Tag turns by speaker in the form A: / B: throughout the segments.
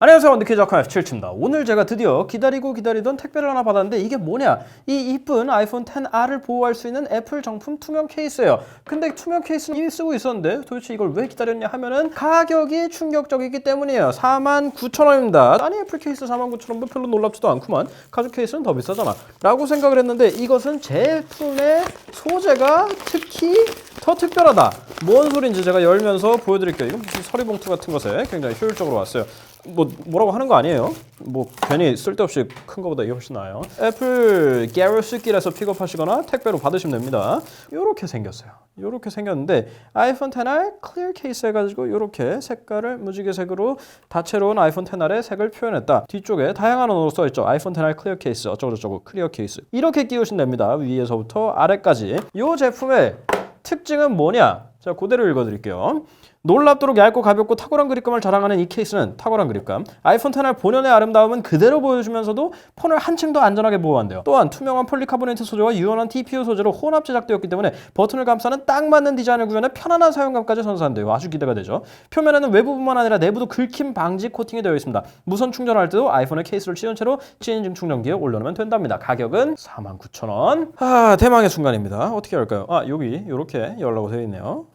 A: 안녕하세요. 원더키즈 아카 F7입니다. 오늘 제가 드디어 기다리고 기다리던 택배를 하나 받았는데 이게 뭐냐? 이 이쁜 아이폰 10R을 보호할 수 있는 애플 정품 투명 케이스예요. 근데 투명 케이스는 이미 쓰고 있었는데 도대체 이걸 왜 기다렸냐 하면은 가격이 충격적이기 때문이에요. 49,000원입니다. 아니 애플 케이스 49,000원 뭐 별로 놀랍지도 않구만. 가죽 케이스는 더 비싸잖아. 라고 생각을 했는데 이것은 제품의 소재가 특히 더 특별하다 뭔 소린지 제가 열면서 보여드릴게요 이건 무슨 서리봉투 같은 것에 굉장히 효율적으로 왔어요 뭐 뭐라고 하는 거 아니에요. 뭐 괜히 쓸데없이 큰 거보다 이게 훨씬 나아요. 애플 게러스길에서 픽업하시거나 택배로 받으시면 됩니다. 이렇게 생겼어요. 이렇게 생겼는데 아이폰 10R 클리어 케이스 해가지고 이렇게 색깔을 무지개색으로 다채로운 아이폰 10R의 색을 표현했다. 뒤쪽에 다양한 언어로 써있죠. 아이폰 10R 클리어 케이스 어쩌고저쩌고 클리어 케이스 이렇게 끼우시면 됩니다. 위에서부터 아래까지. 이 제품의 특징은 뭐냐? 자, 그대로 읽어드릴게요. 놀랍도록 얇고 가볍고 탁월한 그립감을 자랑하는 이 케이스는 탁월한 그립감. 아이폰 10R 본연의 아름다움은 그대로 보여주면서도 폰을 한층 더 안전하게 보호한대요. 또한 투명한 폴리카보네이트 소재와 유연한 TPU 소재로 혼합 제작되었기 때문에 버튼을 감싸는 딱 맞는 디자인을 구현해 편안한 사용감까지 선사한대요. 아주 기대가 되죠. 표면에는 외부뿐만 아니라 내부도 긁힘 방지 코팅이 되어 있습니다. 무선 충전할 때도 아이폰의 케이스를 씌운 채로 친인증 충전기에 올려놓으면 된답니다. 가격은 49,000원. 아 대망의 순간입니다. 어떻게 할까요? 아 여기 이렇게 열라고 되어 있네요.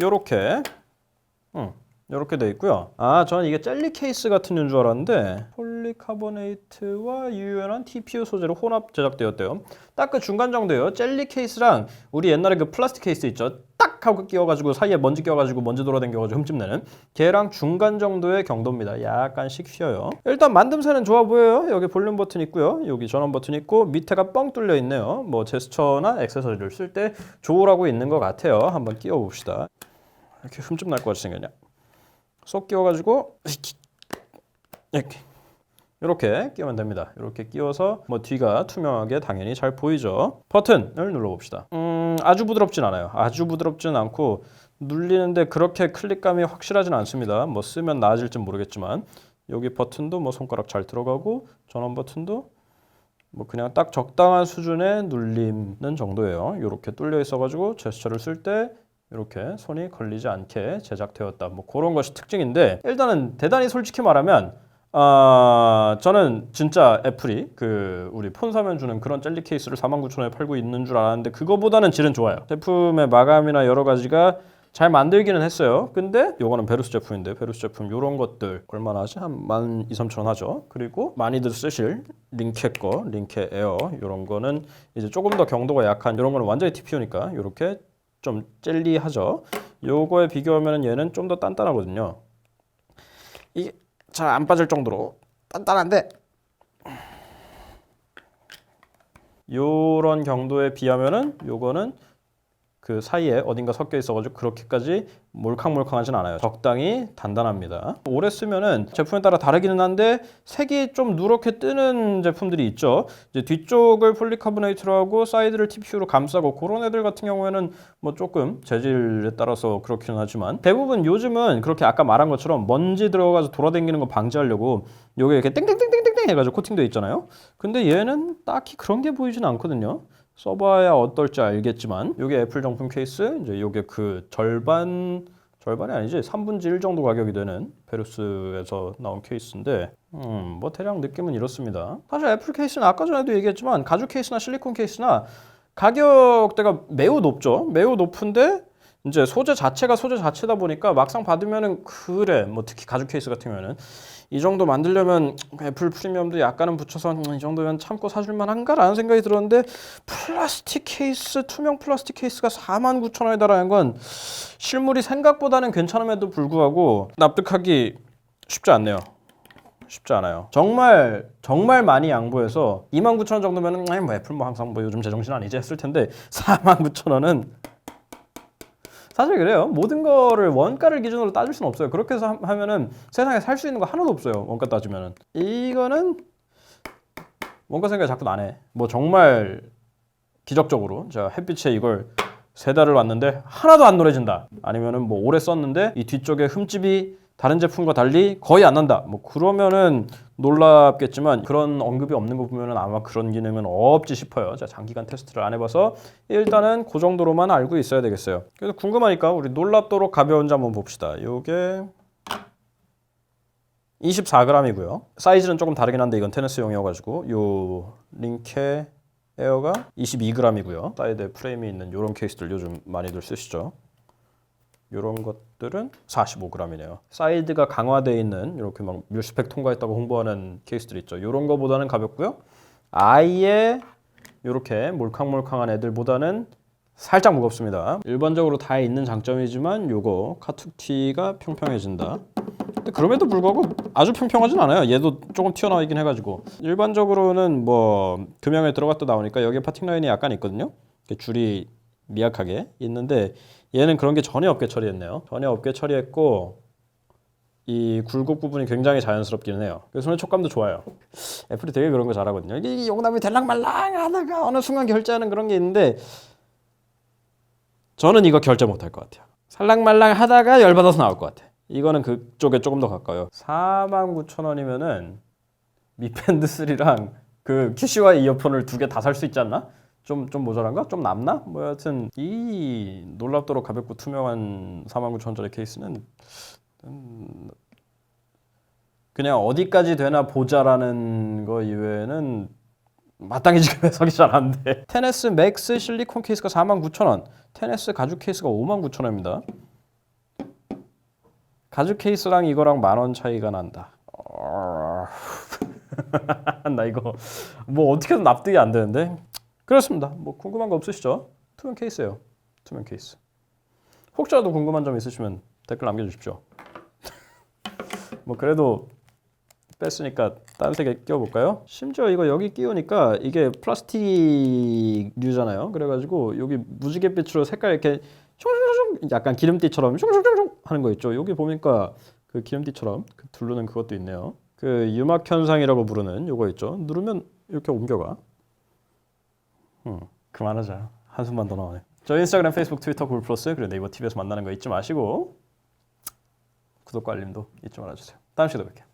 A: 요렇게 응, 요렇게 돼 있고요. 아, 저는 이게 젤리 케이스 같은 줄 알았는데 폴리카보네이트와 유연한 TPU 소재로 혼합 제작되었대요. 딱 그 중간 정도예요. 젤리 케이스랑 우리 옛날에 그 플라스틱 케이스 있죠. 딱 하고 끼워가지고 사이에 먼지 껴가지고 먼지 돌아다녀가지고 흠집내는 걔랑 중간 정도의 경도입니다. 약간씩 휘어요. 일단 만듦새는 좋아 보여요. 여기 볼륨 버튼 있고요. 여기 전원 버튼 있고 밑에가 뻥 뚫려 있네요. 뭐 제스처나 액세서리를 쓸때 좋으라고 있는 것 같아요. 한번 끼워 봅시다. 이렇게 흠집 날 것 같이 생겼냐? 쏙 끼워가지고 이렇게 이렇게 끼우면 됩니다. 이렇게 끼워서 뭐 뒤가 투명하게 당연히 잘 보이죠. 버튼을 눌러봅시다. 음 아주 부드럽진 않아요. 아주 부드럽진 않고 눌리는데 그렇게 클릭감이 확실하진 않습니다. 뭐 쓰면 나아질지 모르겠지만 여기 버튼도 뭐 손가락 잘 들어가고 전원 버튼도 뭐 그냥 딱 적당한 수준의 눌리는 정도예요. 이렇게 뚫려 있어가지고 제스처를 쓸 때 이렇게 손이 걸리지 않게 제작되었다. 뭐 그런 것이 특징인데 일단은 대단히 솔직히 말하면 아 저는 진짜 애플이 그 우리 폰 사면 주는 그런 젤리 케이스를 49,000원에 팔고 있는 줄 알았는데 그거보다는 질은 좋아요. 제품의 마감이나 여러 가지가 잘 만들기는 했어요. 근데 요거는 베루스 제품인데 베루스 제품 요런 것들 얼마나 하지? 한 12, 3천 원 하죠. 그리고 많이들 쓰실 링케 거, 링케 에어 요런 거는 이제 조금 더 경도가 약한 요런 거는 완전히 TPU니까 요렇게 좀 젤리하죠. 요거에 비교하면 얘는 좀 더 단단하거든요. 이게 잘 안 빠질 정도로 단단한데 요런 경도에 비하면은 요거는 그 사이에 어딘가 섞여 있어가지고 그렇게까지 몰캉몰캉하진 않아요. 적당히 단단합니다. 오래 쓰면은 제품에 따라 다르기는 한데 색이 좀 누렇게 뜨는 제품들이 있죠. 이제 뒤쪽을 폴리카보네이트로 하고 사이드를 TPU로 감싸고 그런 애들 같은 경우에는 뭐 조금 재질에 따라서 그렇기는 하지만 대부분 요즘은 그렇게 아까 말한 것처럼 먼지 들어가서 돌아다니는 거 방지하려고 요게 이렇게 땡땡땡땡땡땡 해가지고 코팅되어 있잖아요. 근데 얘는 딱히 그런 게 보이진 않거든요. 써봐야 어떨지 알겠지만 이게 애플 정품 케이스 이제 이게 그 절반 절반이 아니지 3분의 1 정도 가격이 되는 베루스에서 나온 케이스인데 음 뭐 대략 느낌은 이렇습니다. 사실 애플 케이스는 아까 전에도 얘기했지만 가죽 케이스나 실리콘 케이스나 가격대가 매우 높죠. 매우 높은데 이제 소재 자체가 소재 자체다 보니까 막상 받으면은 그래 뭐 특히 가죽 케이스 같은 경우에는 이 정도 만들려면 애플 프리미엄도 약간은 붙여서 음, 이 정도면 참고 사줄만한가라는 생각이 들었는데 플라스틱 케이스 투명 플라스틱 케이스가 49,000원에 달하는 건 실물이 생각보다는 괜찮음에도 불구하고 납득하기 쉽지 않네요. 쉽지 않아요. 정말 정말 많이 양보해서 29,000원 정도면은 아니 뭐 애플 뭐 항상 뭐 요즘 제정신 아니지 했을 텐데 49,000원은 사실 그래요. 모든 거를 원가를 기준으로 따질 수는 없어요. 그렇게 해서 하- 하면은 세상에 살 수 있는 거 하나도 없어요. 원가 따지면은. 이거는 원가 생각이 자꾸 나네. 뭐 정말 기적적으로 제가 햇빛에 이걸 세 달을 왔는데 하나도 안 노래진다. 아니면은 뭐 오래 썼는데 이 뒤쪽에 흠집이 다른 제품과 달리 거의 안 난다. 뭐 그러면은 놀랍겠지만 그런 언급이 없는 거 보면은 아마 그런 기능은 없지 싶어요. 제가 장기간 테스트를 안 해봐서 일단은 그 정도로만 알고 있어야 되겠어요. 그래서 궁금하니까 우리 놀랍도록 가벼운지 한번 봅시다. 요게 24g이고요. 사이즈는 조금 다르긴 한데 이건 테니스용이어가지고 요 링케 에어가 22g이고요. 사이드에 프레임이 있는 이런 케이스들 요즘 많이들 쓰시죠. 이런 것들은 45g이네요. 사이드가 강화되어 있는 이렇게 막 밀스펙 통과했다고 홍보하는 케이스들 있죠. 이런 거보다는 가볍고요. 아예 이렇게 몰캉몰캉한 애들보다는 살짝 무겁습니다. 일반적으로 다 있는 장점이지만 요거 카툭티가 평평해진다. 근데 그럼에도 불구하고 아주 평평하진 않아요. 얘도 조금 튀어나와 있긴 해가지고 일반적으로는 뭐 금형에 들어갔다 나오니까 여기 파팅 라인이 약간 있거든요. 줄이 미약하게 있는데 얘는 그런 게 전혀 없게 처리했네요. 전혀 없게 처리했고 이 굴곡 부분이 굉장히 자연스럽기는 해요. 그래서 손의 촉감도 좋아요. 애플이 되게 그런 거 잘하거든요. 이게 용납이 될랑말랑 하다가 어느 순간 결제하는 그런 게 있는데 저는 이거 결제 못 할 것 같아요. 살랑말랑 하다가 열받아서 나올 것 같아. 이거는 그쪽에 조금 더 가까워요. 49,000원이면은 미밴드 3랑 그 QCY 이어폰을 두 개 다 살 수 있지 않나? 좀, 좀 모자란가? 좀 남나? 뭐 여하튼 이 놀랍도록 가볍고 투명한 49,000원짜리 케이스는 음, 그냥 어디까지 되나 보자라는 거 이외에는 마땅히 지금 해석이 잘 안 돼. 테네스 맥스 실리콘 케이스가 49,000원, 테네스 가죽 케이스가 59,000원입니다. 가죽 케이스랑 이거랑 만 원 차이가 난다. 어, 나 이거 뭐 어떻게든 납득이 안 되는데 그렇습니다. 뭐 궁금한 거 없으시죠? 투명 케이스예요. 투명 케이스. 혹시라도 궁금한 점 있으시면 댓글 남겨주십시오. 뭐 그래도 뺐으니까 다른 색에 끼워볼까요? 심지어 이거 여기 끼우니까 이게 플라스틱류잖아요. 그래가지고 여기 무지갯빛으로 색깔 이렇게 숑숑숑 약간 기름띠처럼 숑숑숑 하는 거 있죠. 여기 보니까 그 기름띠처럼 그 두르는 그것도 있네요. 그 유막 현상이라고 부르는 요거 있죠. 누르면 이렇게 옮겨가. 음, 그만하자. 한숨만 더 나오네. 저 인스타그램, 페이스북, 트위터, 구글 플러스 그리고 네이버 TV에서 만나는 거 잊지 마시고 구독과 알림도 잊지 말아주세요. 다음 시간에 뵐게요.